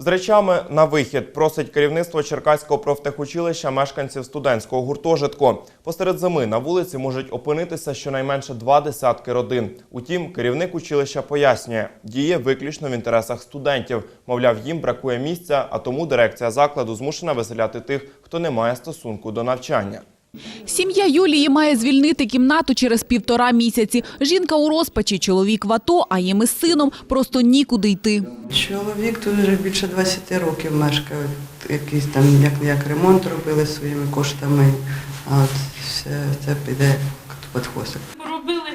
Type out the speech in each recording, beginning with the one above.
З речами на вихід просить керівництво Черкаського профтехучилища мешканців студентського гуртожитку. Посеред зими на вулиці можуть опинитися щонайменше два десятки родин. Утім, керівник училища пояснює, діє виключно в інтересах студентів. Мовляв, їм бракує місця, а тому дирекція закладу змушена виселяти тих, хто не має стосунку до навчання. Сім'я Юлії має звільнити кімнату через півтора місяці. Жінка у розпачі, чоловік в АТО, а їм із сином просто нікуди йти. Чоловік тут вже більше 20 років мешкає. Якийсь там як, як ремонт робили своїми коштами, а от все це піде під хвостик. Робили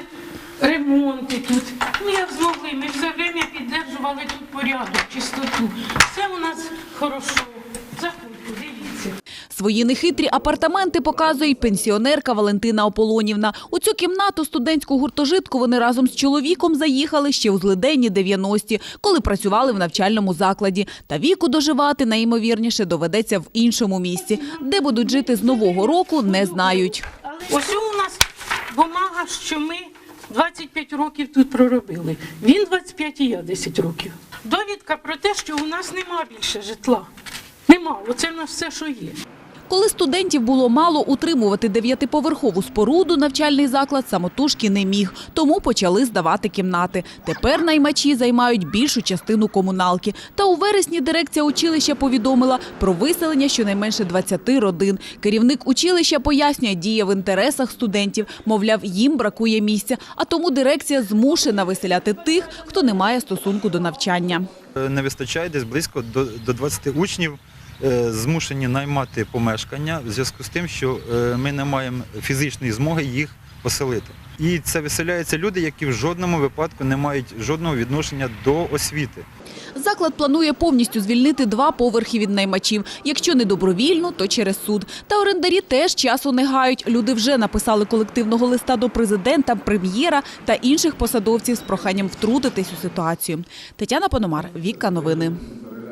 ремонти тут. Ну як змогли, ми все время підтримували тут порядок, чистоту. Все у нас хорошо. Свої нехитрі апартаменти показує й пенсіонерка Валентина Ополонівна. У цю кімнату студентську гуртожитку вони разом з чоловіком заїхали ще у злиденні 90-ті, коли працювали в навчальному закладі. Та віку доживати найімовірніше доведеться в іншому місці. Де будуть жити з нового року, не знають. Ось у нас бумага, що ми 25 років тут проробили. Він 25 і я 10 років. Довідка про те, що у нас нема більше житла. Нема, оце в нас все, що є. Коли студентів було мало, утримувати дев'ятиповерхову споруду навчальний заклад самотужки не міг, тому почали здавати кімнати. Тепер наймачі займають більшу частину комуналки. Та у вересні дирекція училища повідомила про виселення щонайменше 20 родин. Керівник училища пояснює, діє в інтересах студентів. Мовляв, їм бракує місця, а тому дирекція змушена виселяти тих, хто не має стосунку до навчання. Е, Не вистачає десь близько до, до 20 учнів. Е, Змушені наймати помешкання в зв'язку з тим, що е, ми не маємо фізичної змоги їх поселити. І це виселяються люди, які в жодному випадку не мають жодного відношення до освіти. Заклад планує повністю звільнити два поверхи від наймачів. Якщо не добровільно, то через суд. Та орендарі теж часу не гають. Люди вже написали колективного листа до президента, прем'єра та інших посадовців з проханням втрутитись у ситуацію. Тетяна Пономар, Віка Новини.